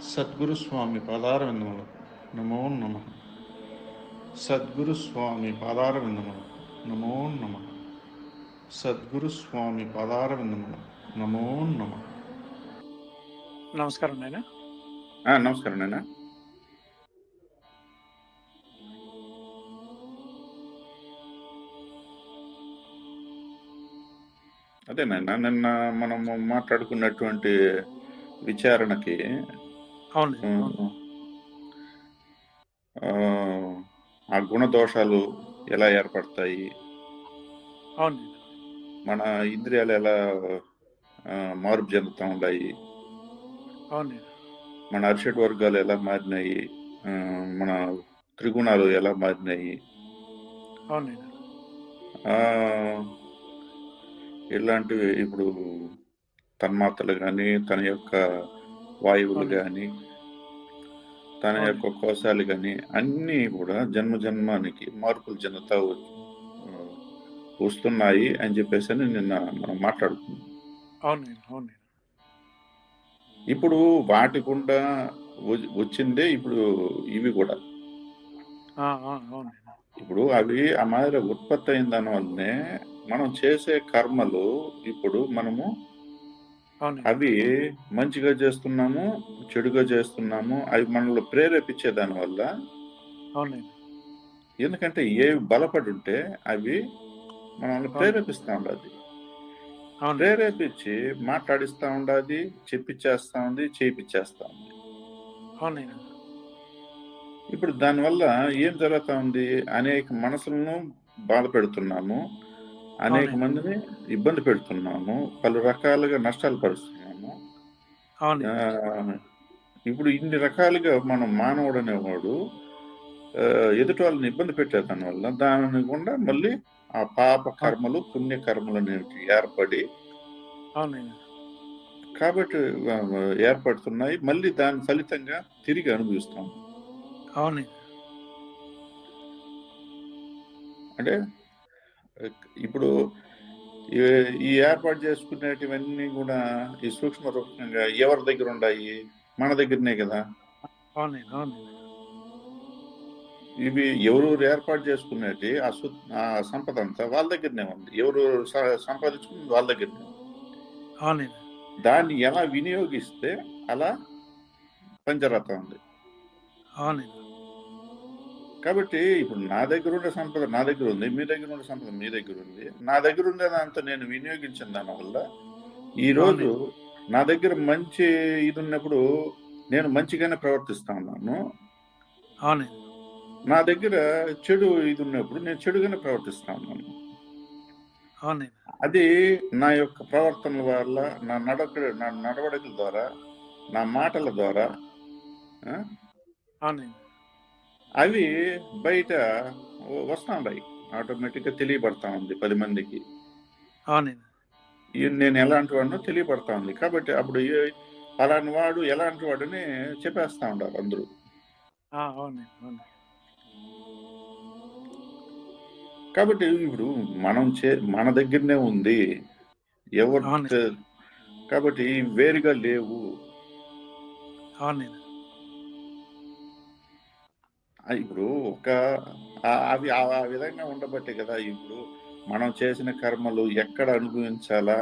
తస్మై శ్రీ గురవే నమః సద్గురు స్వామి పాదారవిందములు. నమో నమ. సద్గురు స్వామి పాదారవిందములు. నమో నమ. సద్గురు స్వామి పాదారవిందములు. నమో నమ. నమస్కారం నాయన. ఆ, నమస్కారం నాయన. అదే నాయన నిన్న మనము మాట్లాడుకున్నటువంటి విచారణకి ఆ, ఆ గుణదోషాలు ఎలా ఏర్పడతాయి? అవును. మన ఇంద్రియాలు ఎలా మార్పు చెందుతూ ఉన్నాయి? మన అరిషడ్ వర్గాలు ఎలా మారినాయి? మన త్రిగుణాలు ఎలా మారినాయి? ఇలాంటివి ఇప్పుడు తన్మాత్రలు కానీ తన యొక్క వాయువులు. కానీ తన. యొక్క కోశాలు కానీ అన్నీ కూడా జన్మ జన్మానికి మార్పులు చెందుతా వస్తున్నాయి అని చెప్పేసి అని నిన్న మనం మాట్లాడుకున్నాం అవును ఇప్పుడు వాటి గుండా వచ్చిందే ఇప్పుడు ఇవి కూడా ఇప్పుడు అవి ఆ మాదిరి ఉత్పత్తి అయిన దాని వల్లనే మనం చేసే కర్మలు ఇప్పుడు మనము అవి మంచిగా చేస్తున్నాము చెడుగా చేస్తున్నాము అవి మనలో ప్రేరేపించే దాని వల్ల అవును ఎందుకంటే ఏవి బలపడి ఉంటే అవి మనల్ని ప్రేరేపిస్తూ ఉండదు. అవును ప్రేరేపించి మాట్లాడిస్తూ ఉండాది చెప్పించేస్తా ఉంది చేయించేస్తా ఉంది. ఇప్పుడు దానివల్ల ఏం జరుగుతా ఉంది అనేక మనసులను బాధ పెడుతున్నాము అనేక. మందిని ఇబ్బంది పెడుతున్నాము. పలు రకాలుగా నష్టాలు పరుస్తున్నాము. ఇప్పుడు ఇన్ని రకాలుగా మనం మానవుడు అనేవాడు ఎదుటి వాళ్ళని ఇబ్బంది పెట్టే దాని వల్ల దాని గుండా మళ్ళీ ఆ పాప కర్మలు పుణ్య కర్మలు అనేవి ఏర్పడి కాబట్టి ఏర్పడుతున్నాయి. మళ్ళీ దాని ఫలితంగా తిరిగి అనుభవిస్తాం అవును అంటే ఇప్పుడు ఈ- ఏర్పాటు చేసుకునేటివన్నీ కూడా ఈ సూక్ష్మ రూపంగా ఎవరి దగ్గర ఉన్నాయి మన దగ్గరనే కదా? ఇవి ఎవరెవరు ఏర్పాటు చేసుకునేటి ఆ సంపద అంతా వాళ్ళ దగ్గరనే ఉంది. ఎవరు స- సంపాదించుకున్నది వాళ్ళ దగ్గరనే దాన్ని ఎలా వినియోగిస్తే అలా పంచరత ఉంది. కాబట్టి ఇప్పుడు నా దగ్గర ఉండే సంపద నా దగ్గర ఉంది మీ దగ్గర ఉండే సంపద మీ దగ్గర ఉంది. నా దగ్గర ఉండే దాంతో నేను వినియోగించిన దానివల్ల ఈ రోజు నా దగ్గర మంచి ఇది ఉన్నప్పుడు నేను మంచిగానే ప్రవర్తిస్తా ఉన్నాను. నా దగ్గర చెడు ఇది ఉన్నప్పుడు నేను చెడుగానే ప్రవర్తిస్తా ఉన్నాను. అది నా యొక్క ప్రవర్తనల వల్ల నా నడక నా నడవడికల ద్వారా నా మాటల ద్వారా అవి బయట వస్తా ఉన్నాయి ఆటోమేటిక్గా తెలియబడతా ఉంది పది మందికి. నేను ఎలాంటి వాడినో తెలియబడతా ఉంది. కాబట్టి అప్పుడు ఫలాని వాడు ఎలాంటి వాడని చెప్పేస్తా ఉండాలి అందరూ. కాబట్టి ఇప్పుడు మనం చే మన దగ్గరనే ఉంది. ఎవరు కాబట్టి వేరుగా లేవు. అవును ఆ ఇప్పుడు ఒక అవి ఆ విధంగా ఉండబట్టే కదా ఇప్పుడు మనం చేసిన కర్మలు ఎక్కడ అనుభవించాలా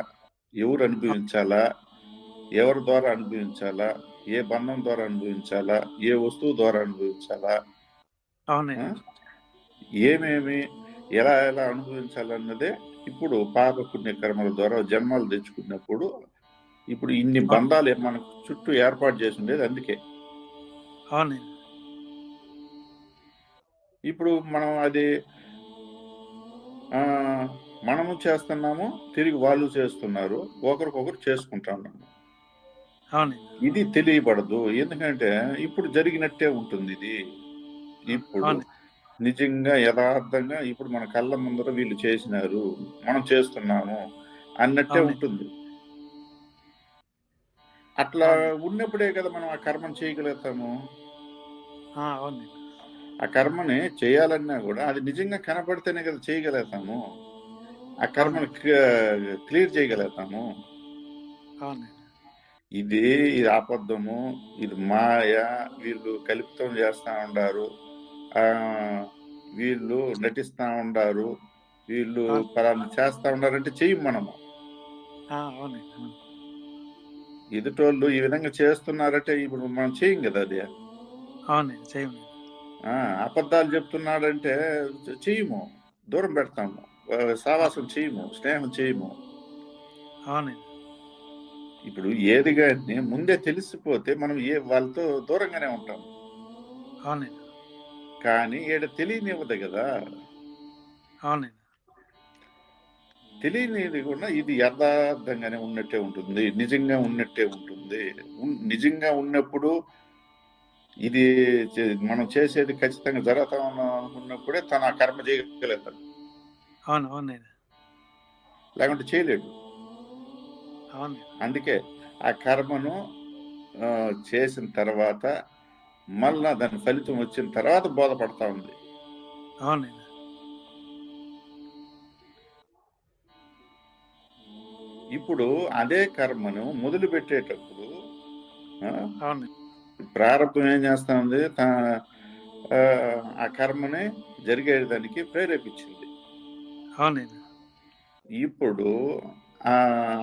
ఎవరు అనుభవించాలా ఎవరి ద్వారా అనుభవించాలా ఏ బంధం ద్వారా అనుభవించాలా ఏ వస్తువు ద్వారా అనుభవించాలా? ఏమేమి ఎలా ఎలా అనుభవించాలన్నదే ఇప్పుడు పాప పుణ్య కర్మల ద్వారా జన్మాలు తెచ్చుకున్నప్పుడు ఇప్పుడు ఇన్ని బంధాలు మన చుట్టూ ఏర్పాటు చేసి ఉండేది అందుకే. అవును. ఇప్పుడు మనం అది ఆ, మనము చేస్తున్నాము తిరిగి వాళ్ళు చేస్తున్నారు ఒకరికొకరు చేసుకుంటా ఉన్నాము అవునండి ఇది తెలియబడదు. ఎందుకంటే ఇప్పుడు జరిగినట్టే ఉంటుంది ఇది. ఇప్పుడు. నిజంగా యథార్థంగా ఇప్పుడు మన కళ్ళ ముందర వీళ్ళు చేసినారు మనం చేస్తున్నాము అన్నట్టే. ఉంటుంది. అట్లా. ఉన్నప్పుడే కదా మనం ఆ కర్మను చేయగలుగుతాము. అవునండి ఆ కర్మని చేయాలన్నా కూడా అది నిజంగా కనపడితేనే కదా చేయగలుగుతాము. ఆ కర్మను క్లియర్ చేయగలుగుతాము. ఇది ఇది అబద్ధము ఇది మాయ వీళ్ళు కలుపుతం చేస్తా ఉండారు. వీళ్ళు నటిస్తా ఉండారు. వీళ్ళు. పలానా చేస్తా ఉండారంటే చెయ్యం మనము. ఎదుటోళ్ళు ఈ విధంగా చేస్తున్నారంటే ఇప్పుడు మనం చేయం కదా అది? ఆ అబద్ధాలు చెప్తున్నాడంటే చెయ్యము దూరం పెడతాము సావాసం చేయము స్నేహం చేయము ఇప్పుడు ఏది కానీ ముందే తెలిసిపోతే మనం ఏ వాళ్ళతో దూరంగానే ఉంటాం. కానీ ఈడ తెలియనివ్వదు కదా. తెలియనిది కూడా ఇది యథార్థంగానే ఉన్నట్టే ఉంటుంది నిజంగా ఉన్నట్టే ఉంటుంది. నిజంగా ఉన్నప్పుడు ఇది మనం చేసేది ఖచ్చితంగా జరుగుతా ఉన్న- అనుకున్నప్పుడే తన ఆ కర్మ చేయగలుగుతాడు అవును అవునండి లేకుంటే చేయలేడు. అందుకే ఆ కర్మను చేసిన తర్వాత మళ్ళా దాని ఫలితం వచ్చిన తర్వాత బోధపడతా ఉంది. ఇప్పుడు అదే కర్మను మొదలు పెట్టేటప్పుడు ఆ, అవునండి ప్రారంభం ఏం చేస్తా ఉంది. తా- ఆ, కర్మని జరిగేదానికి ప్రేరేపించింది. ఇప్పుడు ఆ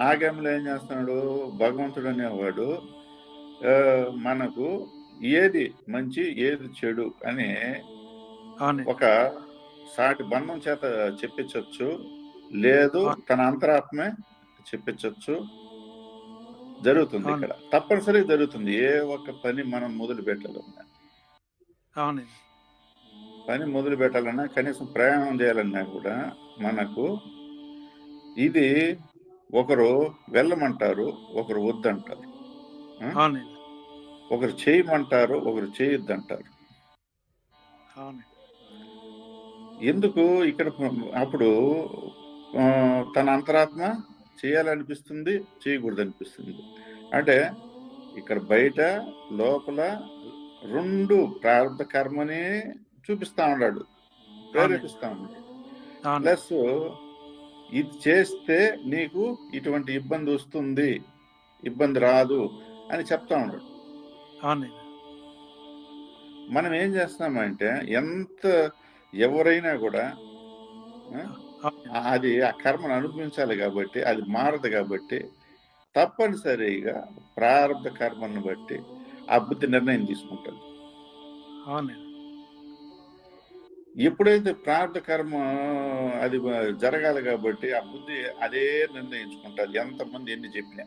ఆగంలో ఏం చేస్తున్నాడు? భగవంతుడు అనేవాడు మనకు ఏది మంచి ఏది చెడు అని ఒక సాటి బంధం చేత చెప్పించవచ్చు లేదు తన అంతరాత్మే చెప్పించవచ్చు జరుగుతుంది. ఇక్కడ. తప్పనిసరిగా జరుగుతుంది. ఏ ఒక్క పని మనం మొదలు పెట్టాలన్నా పని మొదలు పెట్టాలన్నా కనీసం ప్రయాణం చేయాలన్నా కూడా మనకు ఇది ఒకరు వెళ్ళమంటారు ఒకరు వద్దంటారు. ఒకరు చేయమంటారు ఒకరు చేయొద్దంటారు. ఎందుకు ఇక్కడ అప్పుడు తన అంతరాత్మ చేయాలనిపిస్తుంది చేయకూడదు అనిపిస్తుంది అంటే ఇక్కడ బయట లోపల రెండు ప్రారంభ కర్మని చూపిస్తా ఉన్నాడు ప్రేరేపిస్తా ఉన్నాడు. ప్లస్ ఇది చేస్తే నీకు ఇటువంటి ఇబ్బంది వస్తుంది ఇబ్బంది రాదు అని చెప్తా ఉన్నాడు. మనం ఏం చేస్తామంటే ఎంత ఎవరైనా కూడా అది ఆ కర్మను అనుభవించాలి కాబట్టి అది మారదు కాబట్టి తప్పనిసరిగా ప్రారంభ కర్మను బట్టి ఆ బుద్ధి నిర్ణయం తీసుకుంటుంది. ఎప్పుడైతే ప్రారంభ కర్మ అది జరగాలి కాబట్టి ఆ బుద్ధి అదే నిర్ణయించుకుంటుంది ఎంతమంది ఎన్ని చెప్పినా.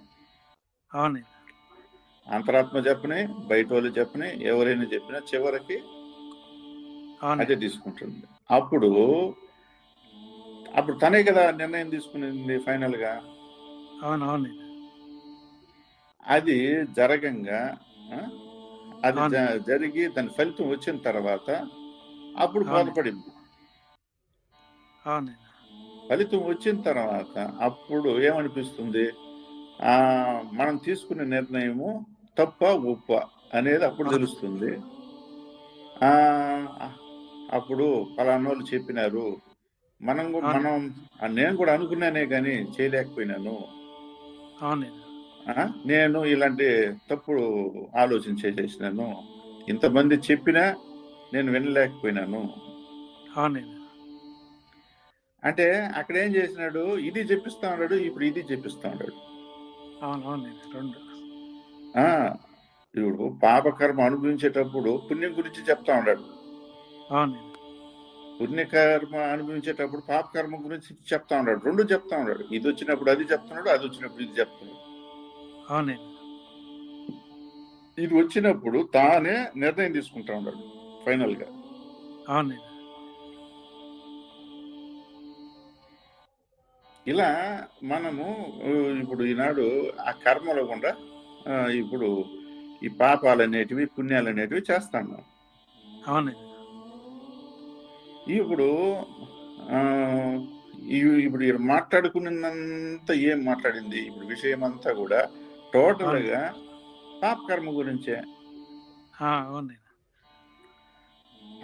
అంతరాత్మ చెప్పని బయట వాళ్ళు చెప్పని ఎవరైనా చెప్పినా చివరికి అదే తీసుకుంటుంది. అప్పుడు అప్పుడు తనే కదా నిర్ణయం తీసుకునింది ఫైనల్గా అవును అవునండి అది జరగంగా అది జరిగి దాని ఫలితం వచ్చిన తర్వాత అప్పుడు. బోధపడింది. ఫలితం వచ్చిన తర్వాత అప్పుడు ఏమనిపిస్తుంది? ఆ మనం తీసుకునే నిర్ణయము తప్ప ఉప్ప అనేది అప్పుడు. తెలుస్తుంది. ఆ అప్పుడు పలానోళ్ళు చెప్పినారు మనం. మనం నేను కూడా అనుకున్నానే కానీ చేయలేకపోయినాను. నేను ఇలాంటి తప్పుడు ఆలోచన చేసేసినాను. ఇంతమంది చెప్పినా నేను వినలేకపోయినాను. అంటే అక్కడ ఏం చేసినాడు? ఇది చెప్పిస్తా ఉన్నాడు ఇప్పుడు ఇది చెప్పిస్తా ఉన్నాడు. ఇప్పుడు పాపకర్మ అనుభవించేటప్పుడు పుణ్యం గురించి చెప్తా ఉన్నాడు. పుణ్యకర్మ అనుభవించేటప్పుడు పాపకర్మ గురించి చెప్తా ఉన్నాడు. రెండు చెప్తా ఉన్నాడు. ఇది వచ్చినప్పుడు అది చెప్తున్నాడు అది వచ్చినప్పుడు ఇది చెప్తున్నాడు. ఇది వచ్చినప్పుడు తానే నిర్ణయం తీసుకుంటా ఉన్నాడు ఫైనల్గా ఇలా మనము ఇప్పుడు ఈనాడు ఆ కర్మలో కూడా ఆ, ఇప్పుడు ఈ పాపాలు అనేటివి పుణ్యాలు అనేటివి చేస్తాను అవునండి. ఇప్పుడు ఇప్పుడు మాట్లాడుకున్నంత ఏం మాట్లాడింది? ఇప్పుడు విషయం అంతా కూడా టోటల్గా పాపకర్మ గురించే.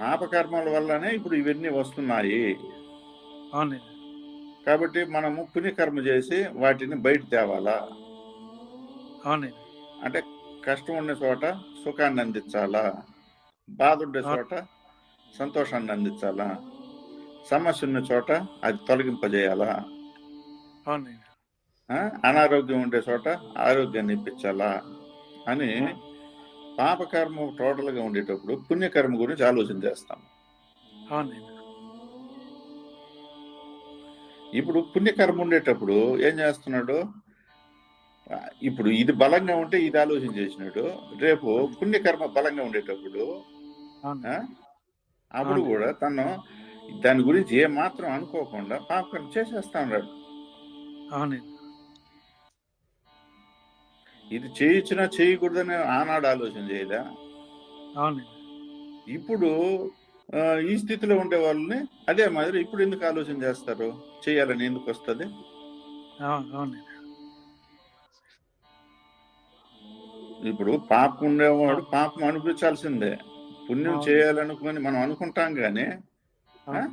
పాపకర్మల వల్లనే ఇప్పుడు ఇవన్నీ వస్తున్నాయి. కాబట్టి మనము పుణ్యకర్మ చేసి వాటిని బయట తేవాలా? అంటే కష్టం ఉండే చోట సుఖాన్ని అందించాలా? బాధ ఉండే చోట సంతోషాన్ని అందించాలా? సమస్య ఉన్న చోట అది తొలగింపజేయాలా? అనారోగ్యం ఉండే చోట ఆరోగ్యాన్ని ఇప్పించాలా? అని పాపకర్మ టోటల్గా ఉండేటప్పుడు పుణ్యకర్మ గురించి ఆలోచన చేస్తాం. ఇప్పుడు పుణ్యకర్మ ఉండేటప్పుడు ఏం చేస్తున్నాడు? ఇప్పుడు ఇది బలంగా ఉంటే ఇది ఆలోచన చేసినాడు. రేపు పుణ్యకర్మ బలంగా ఉండేటప్పుడు అప్పుడు. కూడా తను దాని గురించి ఏ మాత్రం అనుకోకుండా పాపకర్మ చేసేస్తా ఉన్నాడు ఇది చేయించినా చేయకూడదని ఆనాడు ఆలోచన చేయదా ఇప్పుడు ఈ స్థితిలో ఉండే వాళ్ళని అదే మాదిరి ఇప్పుడు ఎందుకు ఆలోచన చేస్తారు? చేయాలని ఎందుకు వస్తుంది? ఇప్పుడు పాపం ఉండేవాడు పాపం అనిపించాల్సిందే. పుణ్యం. చేయాలనుకుని మనం అనుకుంటాం గానీ అవును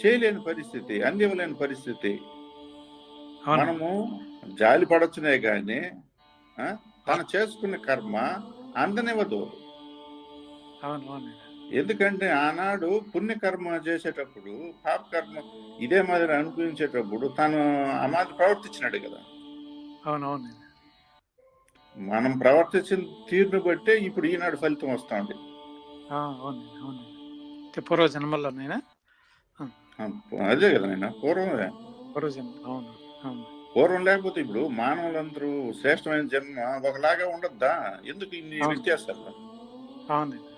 చేయలేని పరిస్థితి అందివ్వలేని పరిస్థితి. మనము జాలి పడచ్చునే గాని తను చేసుకున్న కర్మ అందనివ్వదు. ఎందుకంటే ఆనాడు పుణ్యకర్మ చేసేటప్పుడు పాపకర్మ ఇదే మాదిరి అనుభవించేటప్పుడు తను ఆ మాదిరి ప్రవర్తించినాడు కదా. అవును అవునండి మనం ప్రవర్తించిన తీరును బట్టే ఇప్పుడు ఈనాడు ఫలితం వస్తుంది అంటే పూర్వ జన్మల్లోనైనా? అదే కదా నేను పూర్వమే. అవును అవును. పూర్వం లేకపోతే ఇప్పుడు మానవులందరూ శ్రేష్టమైన జన్మ ఒకలాగా ఉండద్దా? ఎందుకు ఇన్ని అవును. వ్యత్యాసాలు? అవునండి.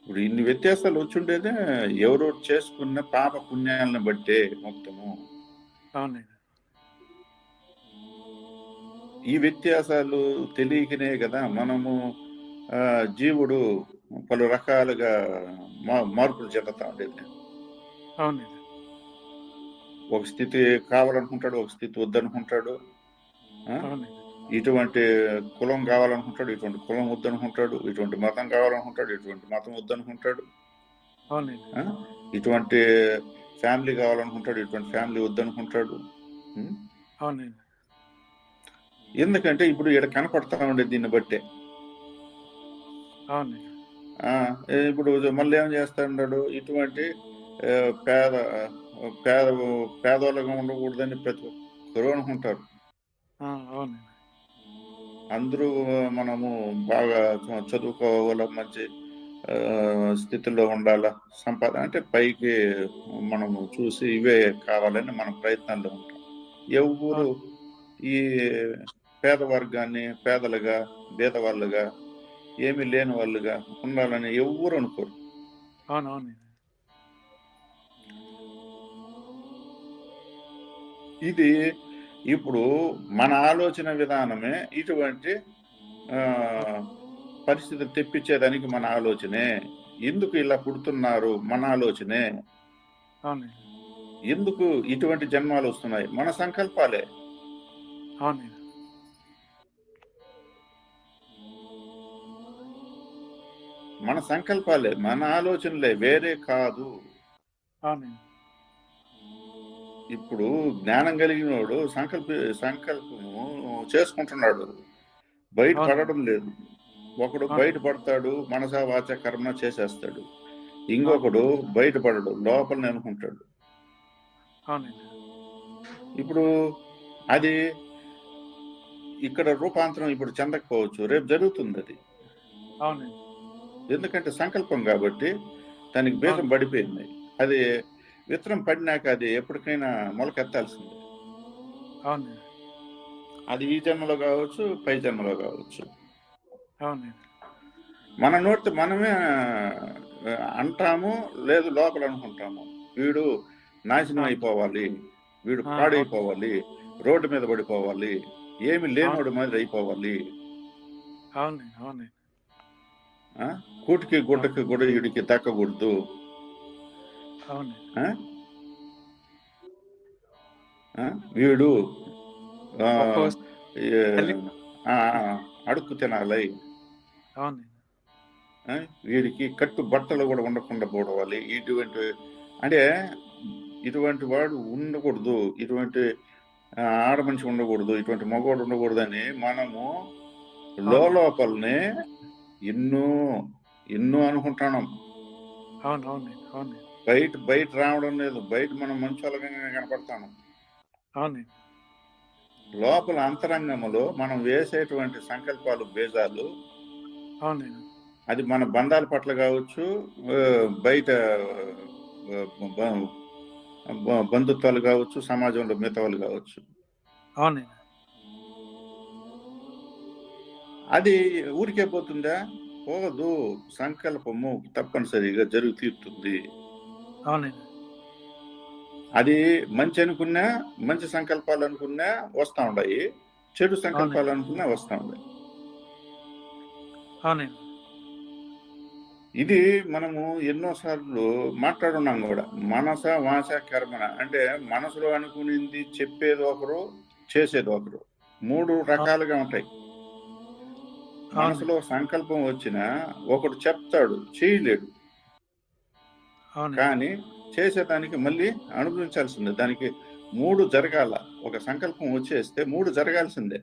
ఇప్పుడు ఇన్ని వ్యత్యాసాలు వచ్చుండేదే ఎవరో చేసుకున్న పాప పుణ్యాలను బట్టే మొత్తము. అవునండి. ఈ వ్యత్యాసాలు తెలియకనే కదా మనము జీవుడు పలు రకాలుగా మా- మార్పులు చెందుతా ఉండేది. అవునండి. ఒక స్థితి కావాలనుకుంటాడు ఒక స్థితి వద్దనుకుంటాడు ఇటువంటి కులం కావాలనుకుంటాడు ఇటువంటి కులం వద్దనుకుంటాడు ఇటువంటి మతం కావాలనుకుంటాడు ఇటువంటి మతం వద్దనుకుంటాడు? ఇటువంటి ఫ్యామిలీ కావాలనుకుంటాడు ఇటువంటి ఫ్యామిలీ వద్దనుకుంటాడు? అవునండి. ఎందుకంటే ఇప్పుడు ఇక్కడ కనపడతా ఉండేది దీన్ని బట్టే. ఇప్పుడు మళ్ళీ ఏం చేస్తాడు ఇటువంటి ఆ, పేద పేద పేదోళ్ళగా ఉండకూడదని ప్రతి ఒక్కరు అనుకుంటారు. అందరూ మనము బాగా చదువుకోవాల మంచి స్థితిలో ఉండాలా సంపాదన అంటే పైకి మనము చూసి ఇవే కావాలని మన ప్రయత్నాల్లో ఉంటాం. ఎవరు ఈ పేద వర్గాన్ని పేదలుగా బీదవాళ్ళుగా ఏమీ లేని వాళ్ళుగా ఉండాలని ఎవరు అనుకోరు. ఇది ఇప్పుడు మన ఆలోచన విధానమే ఇటువంటి ఆ, పరిస్థితులు తెప్పించేదానికి మన ఆలోచనే. ఎందుకు ఇలా పుడుతున్నారు మన ఆలోచనే? ఎందుకు ఇటువంటి జన్మాలు వస్తున్నాయి? మన సంకల్పాలే. మన సంకల్పాలే మన ఆలోచనలే వేరే కాదు. ఇప్పుడు జ్ఞానం కలిగినోడు సంకల్ప సంకల్పము చేసుకుంటున్నాడు. బయట. పడడం లేదు. ఒకడు. బయట పడతాడు మనసా వాచ కర్మ చేసేస్తాడు. ఇంకొకడు బయటపడడు లోపలనే అనుకుంటాడు ఇప్పుడు అది ఇక్కడ రూపాంతరం ఇప్పుడు చెందకపోవచ్చు. రేపు జరుగుతుంది అది. అవునండి ఎందుకంటే సంకల్పం కాబట్టి దానికి బీజం అవును. పడిపోయింది. అది విత్తనం పడినాక అది ఎప్పటికైనా మొలకెత్తాల్సిందే. అవునండి అది ఈ జన్మలో కావచ్చు పై జన్మలో కావచ్చు. మన నోటితో మనమే అంటాము లేదు లోపల అనుకుంటాము. వీడు నాశనం అవును. అయిపోవాలి వీడు పాడైపోవాలి రోడ్డు మీద పడిపోవాలి ఏమి లేనోడు మాదిరి అయిపోవాలి. అవునండి ఆ? కూటికి గుడ్డకి కూడా ఆ? ఆ? వీడు అడుక్కు తినాలి? వీడికి కట్టు బట్టలు కూడా ఉండకుండా పోవాలి ఇటువంటి అంటే ఇటువంటి వాడు ఉండకూడదు. ఇటువంటి ఆడ మనిషి ఉండకూడదు. ఇటువంటి మగవాడు ఉండకూడదు అని మనము లోపలనే ఎన్నో ఎన్నో అనుకుంటున్నాం అవునండి బయట బయట రావడం లేదు. బయట మనం మంచోళ్ళగా కనపడతాము. అవునండి లోపల అంతరంగములో మనం వేసేటువంటి సంకల్పాలు బీజాలు అది మన బంధాల పట్ల కావచ్చు బయట బంధుత్వాలు కావచ్చు సమాజంలో మిగతా వాళ్ళు కావచ్చు అది ఊరికే పోతుందా? పోదు సంకల్పము తప్పనిసరిగా జరుగు తీరుతుంది. అవునండి. అది మంచి అనుకున్నా మంచి సంకల్పాలు అనుకున్నా వస్తా ఉన్నాయి చెడు సంకల్పాలు అనుకున్నా వస్తా ఉన్నాయి అవునండి. ఇది మనము ఎన్నోసార్లు మాట్లాడున్నాం కూడా. మనస వాస కర్మన. అంటే మనసులో అనుకునింది చెప్పేది ఒకరు చేసేది ఒకరు. మూడు రకాలుగా ఉంటాయి. మనసులో సంకల్పం వచ్చినా ఒకడు చెప్తాడు చేయలేడు. కానీ చేసేదానికి మళ్ళీ అనుభవించాల్సిందే. దానికి మూడు జరగాల. ఒక సంకల్పం వచ్చేస్తే మూడు జరగాల్సిందే.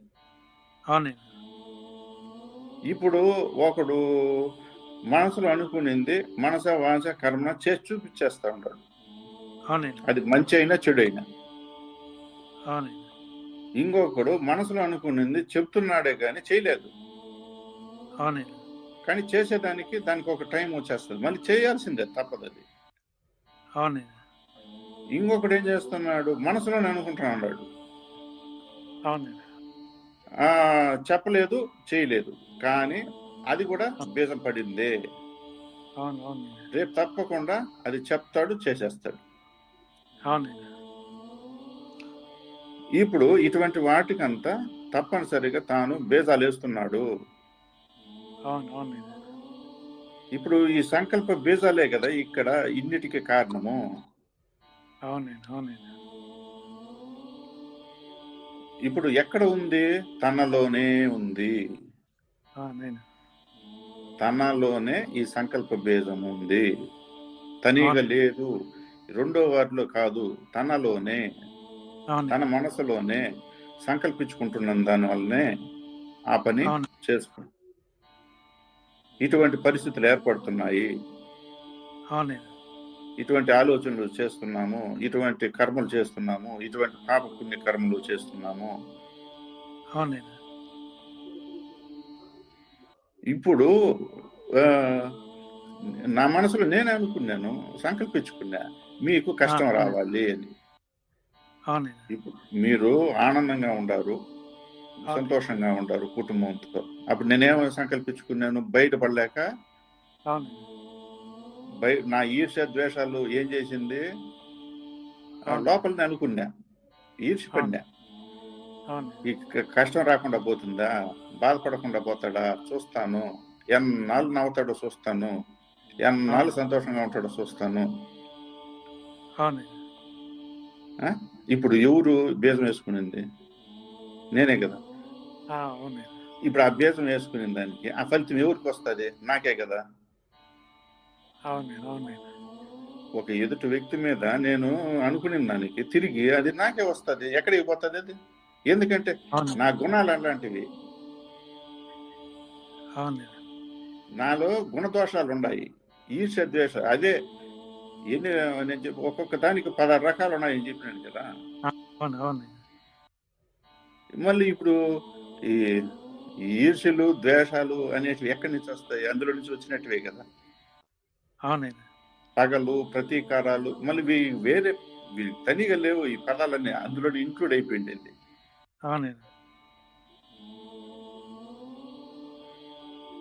ఇప్పుడు ఒకడు మనసులో అనుకునింది మనస వాస కర్మ చేసి చూపించేస్తా ఉంటాడు అది మంచి అయినా చెడు అయినా. ఇంకొకడు మనసులో అనుకునింది చెప్తున్నాడే కానీ చేయలేదు. అవునండి కానీ చేసేదానికి దానికి ఒక టైం వచ్చేస్తుంది. మళ్ళీ చేయాల్సిందే తప్పదు అది. అవునండి ఇంకొకడు ఏం చేస్తున్నాడు? మనసులోనే అనుకుంటున్నాడు అవునండి చెప్పలేదు చేయలేదు. కానీ అది కూడా బీజం పడిందే. రేపు తప్పకుండా అది చెప్తాడు చేసేస్తాడు. ఇప్పుడు ఇటువంటి వాటికంతా తప్పనిసరిగా తాను బేజాలు వేస్తున్నాడు అవును ఇప్పుడు ఈ సంకల్ప బీజాలే కదా ఇక్కడ ఇన్నిటికి కారణము? అవునండి అవునండి ఇప్పుడు ఎక్కడ ఉంది? తనలోనే ఉంది. తనలోనే ఈ సంకల్ప బీజం ఉంది. తనీగా. లేదు. రెండో వారిలో కాదు తనలోనే. తన మనసులోనే. సంకల్పించుకుంటున్న దాని వల్లనే ఆ పని అవును. ఇటువంటి పరిస్థితులు ఏర్పడుతున్నాయి. ఇటువంటి ఆలోచనలు చేస్తున్నాము ఇటువంటి కర్మలు చేస్తున్నాము ఇటువంటి పాప పుణ్య కర్మలు చేస్తున్నాము. ఇప్పుడు నా మనసులో నేనే అనుకున్నాను సంకల్పించుకున్నా మీకు కష్టం రావాలి అని. మీరు ఆనందంగా ఉండారు సంతోషంగా ఉంటారు కుటుంబంతో. అప్పుడు నేనేమో సంకల్పించుకున్నాను బయటపడలేక అవునండి బయ నా ఈర్ష్య ద్వేషాలు ఏం చేసింది. లోపలని అనుకున్నా. ఈర్ష్య పడినా అవునండి ఈ కష్టం రాకుండా పోతుందా? బాధపడకుండా పోతాడా? చూస్తాను. ఎన్నాళ్ళు నవ్వుతాడో చూస్తాను. ఎన్నాళ్ళు సంతోషంగా ఉంటాడో చూస్తాను? ఇప్పుడు ఎవరు బీజం వేసుకునింది? నేనే కదా. ఇప్పుడు బీజం వేసుకునే దానికి ఆ ఫలితం ఎవరికి వస్తుంది? నాకే కదా. ఒక ఎదుటి వ్యక్తి మీద నేను అనుకునే దానికి తిరిగి అది నాకే వస్తుంది. ఎక్కడికి పోతుంది అది? ఎందుకంటే నా గుణాలు అలాంటివి. నాలో గుణదోషాలు ఉన్నాయి. ఈర్ష్య ద్వేష అదే ఎన్ని నేను చెప్పి ఒక్కొక్క దానికి పదహారు రకాలు ఉన్నాయని చెప్పినాను కదా. మళ్ళీ ఇప్పుడు ఈ ఈర్ష్యలు ద్వేషాలు అనేటివి ఎక్కడి నుంచి వస్తాయి? అందులో నుంచి వచ్చినట్టువే కదా. అవునండి. పగలు ప్రతీకారాలు మళ్ళీ వేరే తనిగా లేవు ఈ పదాలన్నీ. అందులో ఇంక్లూడ్ అయిపోయింది అవునండి.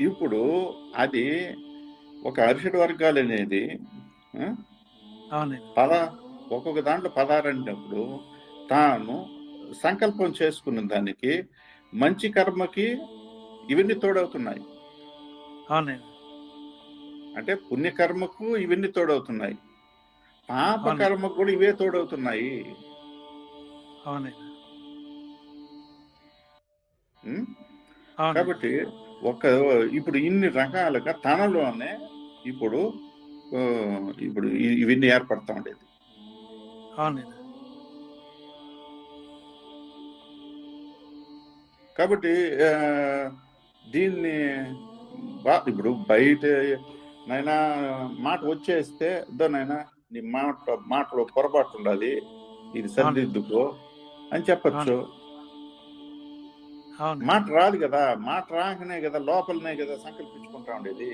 ఇప్పుడు అది ఒక అరిషడ్ వర్గాలు అనేది పద ఒక్కొక్క దాంట్లో పదహారు అన్నప్పుడు తాను సంకల్పం చేసుకున్న దానికి మంచి కర్మకి ఇవన్నీ తోడవుతున్నాయి. అంటే పుణ్యకర్మకు ఇవన్నీ తోడవుతున్నాయి. పాప. కర్మకు కూడా ఇవే తోడవుతున్నాయి. కాబట్టి ఒక ఇప్పుడు ఇన్ని రకాలుగా తనలోనే ఇప్పుడు ఇప్పుడు ఇవన్నీ ఏర్పడతా ఉండేది. అవునండి. కాబట్టి దీన్ని బా ఇప్పుడు బయట నైనా మాట వచ్చేస్తే దో నాయనా నీ మాట మాటలో పొరపాటు ఉండాలి ఇది సరిదిద్దుకో అని చెప్పచ్చు. మాట రాదు కదా మాట రాకనే కదా లోపలనే కదా సంకల్పించుకుంటా ఉండేది.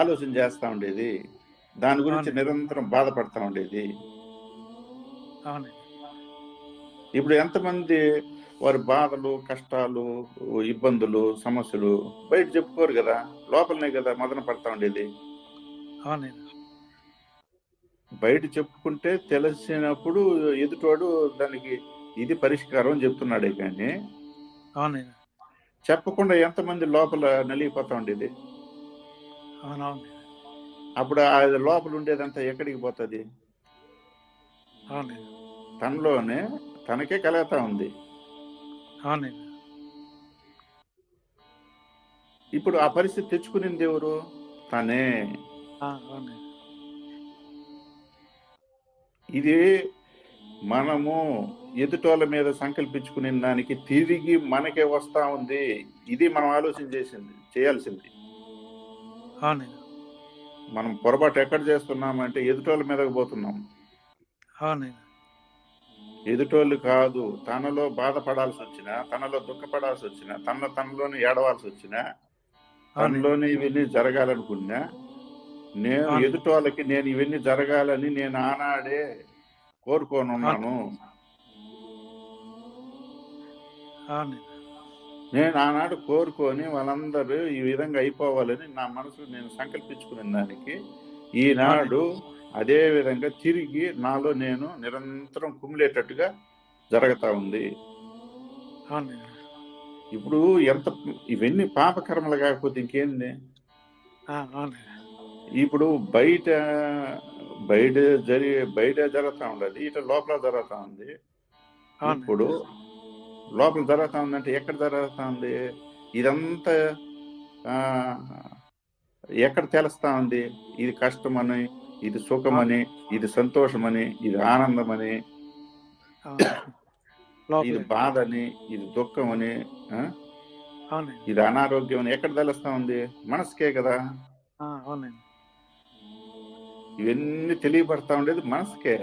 ఆలోచన చేస్తా ఉండేది. దాని గురించి. నిరంతరం బాధపడతా ఉండేది. ఇప్పుడు ఎంతమంది వారి బాధలు కష్టాలు ఇబ్బందులు సమస్యలు బయట చెప్పుకోరు కదా. లోపలనే కదా మదన పడతా ఉండేది. బయట చెప్పుకుంటే తెలిసినప్పుడు ఎదుటోడు దానికి ఇది పరిష్కారం అని చెప్తున్నాడే కానీ చెప్పకుండా ఎంతమంది లోపల నలిగిపోతా ఉండేది? అప్పుడు ఆ లోపల ఉండేదంతా ఎక్కడికి పోతుంది? తనలోనే తనకే కలుగుతా ఉంది. ఇప్పుడు ఆ పరిస్థితి తెచ్చుకునింది ఎవరు? తనే. ఇది మనము ఎదుటోళ్ళ మీద సంకల్పించుకునే దానికి తిరిగి మనకే వస్తా ఉంది. ఇది మనం ఆలోచన చేసింది చేయాల్సింది. మనం పొరపాటు ఎక్కడ చేస్తున్నామంటే ఎదుటోళ్ళ మీదకి పోతున్నాం. అవునండి. ఎదుటోళ్ళు కాదు తనలో బాధపడాల్సి వచ్చినా తనలో దుఃఖపడాల్సి వచ్చినా తన తనలోనే ఏడవాల్సి వచ్చినా తనలోనే ఇవన్నీ జరగాలనుకున్నా నేను. ఎదుటోళ్ళకి నేను ఇవన్నీ జరగాలని నేను ఆనాడే కోరుకొని ఉన్నాను అవునండి నేను ఆనాడు కోరుకొని వాళ్ళందరూ ఈ విధంగా అయిపోవాలని నా మనసు నేను సంకల్పించుకునే దానికి ఈనాడు అదే విధంగా తిరిగి నాలో నేను నిరంతరం కుమిలేటట్టుగా జరుగుతా ఉంది. ఇప్పుడు ఎంత ఇవన్నీ పాపకర్మలు కాకపోతే ఇంకేంది? ఇప్పుడు బయట బయట జరి బయట జరుగుతా ఉండదు ఇట లోపల జరుగుతా ఉంది. ఇప్పుడు లోపల జరుగుతా ఉందంటే ఎక్కడ జరుగుతా ఉంది? ఇదంతా ఎక్కడ తెలుస్తా ఉంది? ఇది కష్టమని ఇది సుఖమని ఇది సంతోషమని ఇది ఆనందమని. ఇది లోపలే. బాధని ఇది ఆ, అవునండి. ఇది అనారోగ్యం అని ఎక్కడ తెలుస్తా ఉంది? మనసుకే కదా. ఇవన్నీ తెలియబడతా ఉండేది మనసుకే.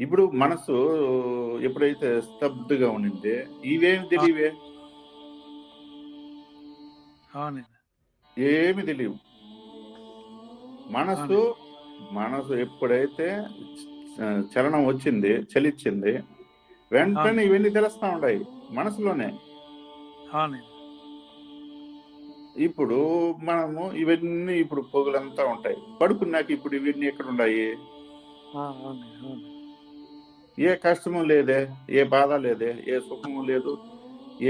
ఇప్పుడు మనసు ఎప్పుడైతే స్తబ్దుగా ఉండింది ఇవేమి తెలియవే? ఏమి తెలియవు. మనసు మనసు ఎప్పుడైతే చలనం వచ్చింది చలిచ్చింది వెంటనే. ఇవన్నీ తెలుస్తా ఉన్నాయి మనసులోనే. ఇప్పుడు మనము ఇవన్నీ ఇప్పుడు పొగులంతా ఉంటాయి. పడుకున్నాక ఇప్పుడు ఇవన్నీ ఎక్కడ ఉన్నాయి ఏ కష్టము లేదే ఏ బాధ లేదే ఏ సుఖము లేదు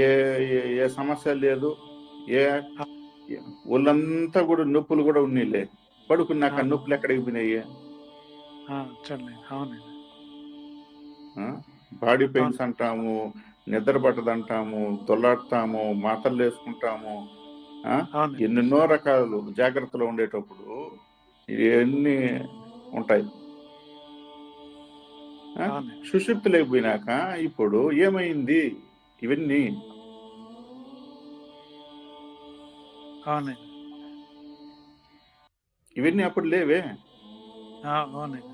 ఏ- ఏ సమస్య లేదు ఏ? ఒళ్ళంతా కూడా నొప్పులు కూడా ఉన్నీలే. పడుకున్నాక అవును. నొప్పులు ఎక్కడికి పోయినాయి ఆ, బాడీ పెయిన్స్ అంటాము నిద్ర పట్టదంటాము దొల్లాడతాము మాతలు వేసుకుంటాము ఆ? ఎన్నెన్నో రకాలు జాగ్రత్తలో ఉండేటప్పుడు ఇవన్నీ ఉంటాయి. ఆ? అవునండి. సుషుప్తి లేకపోయినాక ఇప్పుడు ఏమైంది? ఇవన్నీ అవునండి. ఇవన్నీ అప్పుడు లేవే? ఆ, అవునండి.